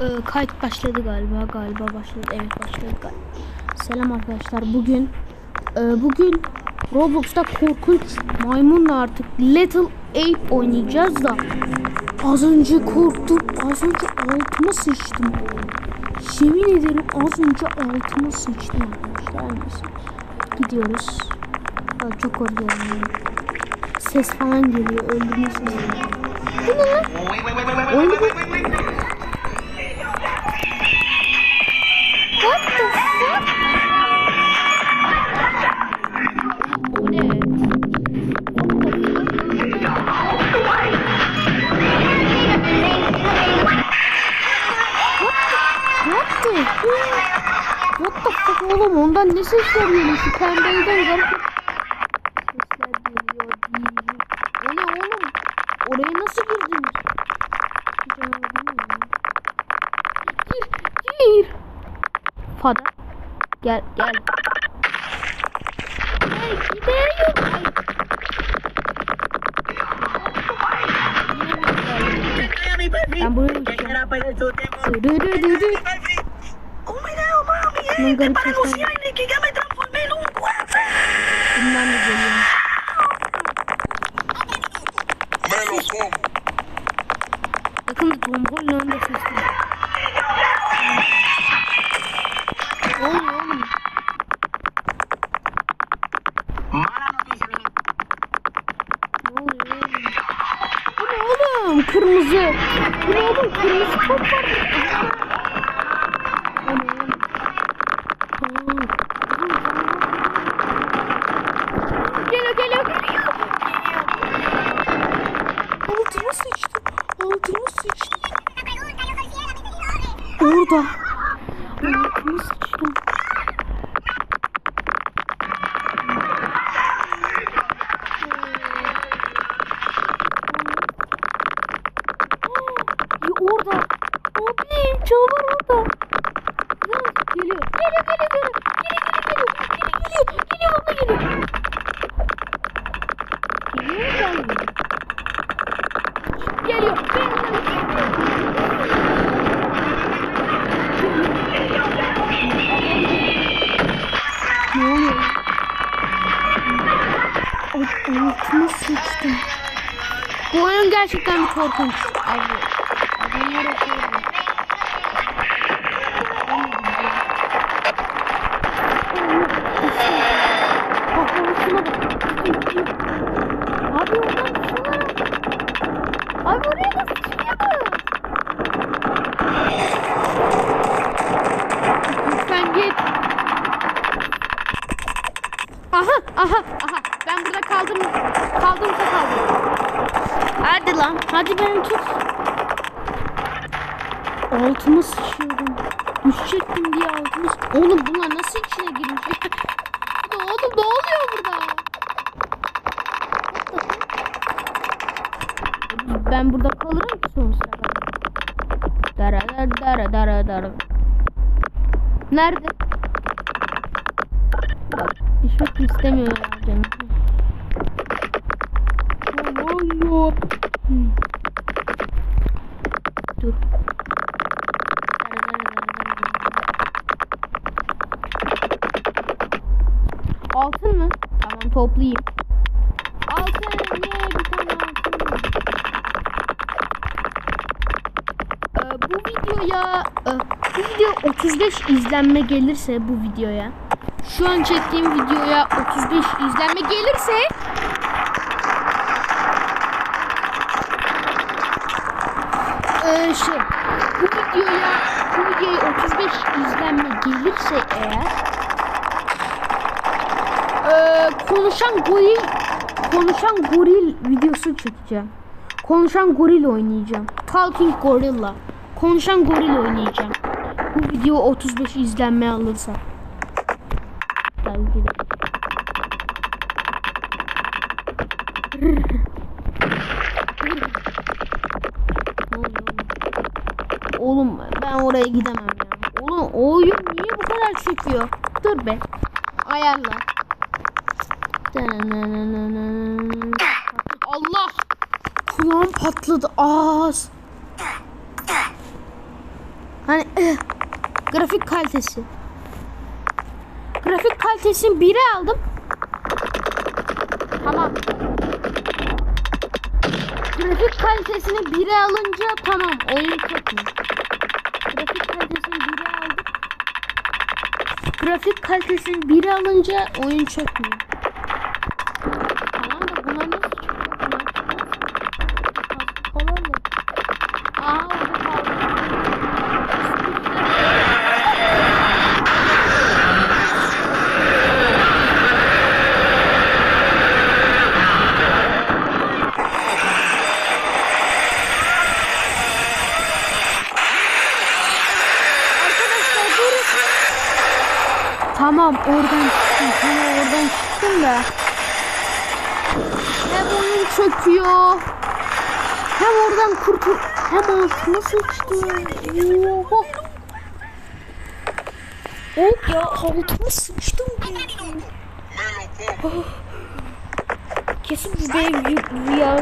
Ee, kayıt başladı galiba. Galiba başladı. Evet başladı galiba. Selam arkadaşlar. Bugün e, bugün Roblox'ta korkunç maymunla artık Little Ape oynayacağız da az önce korktum. Az önce altıma sıçtım. Yemin ederim az önce altıma sıçtım arkadaşlar. Neyse. Gidiyoruz. Aa, çok korkuyorum. Ses falan geliyor. Öldürme sesi. Bu ne lan? Wait, What the fuck? Ne? What the? What fuck oğlum ondan ne sesler geliyor şu pembeyden garip Father. Gel gel. Hey gidiyor. Ben buraya uçacağım. Dur dur dur dur. Não garip sesler. Bundan da geliyor. Oğlum? Kırmızı top var. O ne oğlum? Aa, oğlum, Geliyor geliyor geliyor. Altıma sıçtım. Altıma sıçtım. Orada. Sıçtım. Bu oyun gerçekten bir korkunç. Abi. Adamlar okuyor. Bak şuna bak. Abi oradan şuna. Abi oraya nasıl çıkıyor? Lütfen git. Aha aha aha. Ben burada kaldım. Kaldımsa kaldım. Hadi lan. Hadi beni tut. Altıma sıçıyordum. Düşecektim diye altıma Oğlum bunlar nasıl içine girmiş? oğlum ne oluyor burada? Ben burada kalırım ki kadar. Dara dara dara dara. Nerede? Bak düşmek istemiyor ya canım. Yok. Hmm. Dur. Altın mı? Tamam toplayayım. Altın ye bir tane altın. Ee, bu videoya e, bu video 35 izlenme gelirse bu videoya şu an çektiğim videoya 35 izlenme gelirse Şey bu videoya bu videoya 35 izlenme gelirse eğer ee, konuşan goril konuşan goril videosu çekeceğim. Konuşan goril oynayacağım. Talking Gorilla. Konuşan goril oynayacağım. Bu video 35 izlenme alırsa. Tabii ki de. Oraya gidemem ya. Oğlum o oyun niye bu kadar çekiyor? Dur be. Ayarla. Allah! Kulağım patladı. Ağız. Hani eh, grafik kalitesi. Grafik kalitesini 1'e aldım. Tamam. Grafik kalitesini 1'e alınca tamam oyun çok iyi. Grafik kalitesini 1'e aldım. Grafik kalitesini 1'e alınca oyun çok Tamam oradan çıktım. Tamam oradan çıktım da. Hem oyun çöküyor. Hem oradan kurtul... Hem altıma sıçtım. Oha. Hop ya altıma sıçtım. Como. Kesin bu benim rüya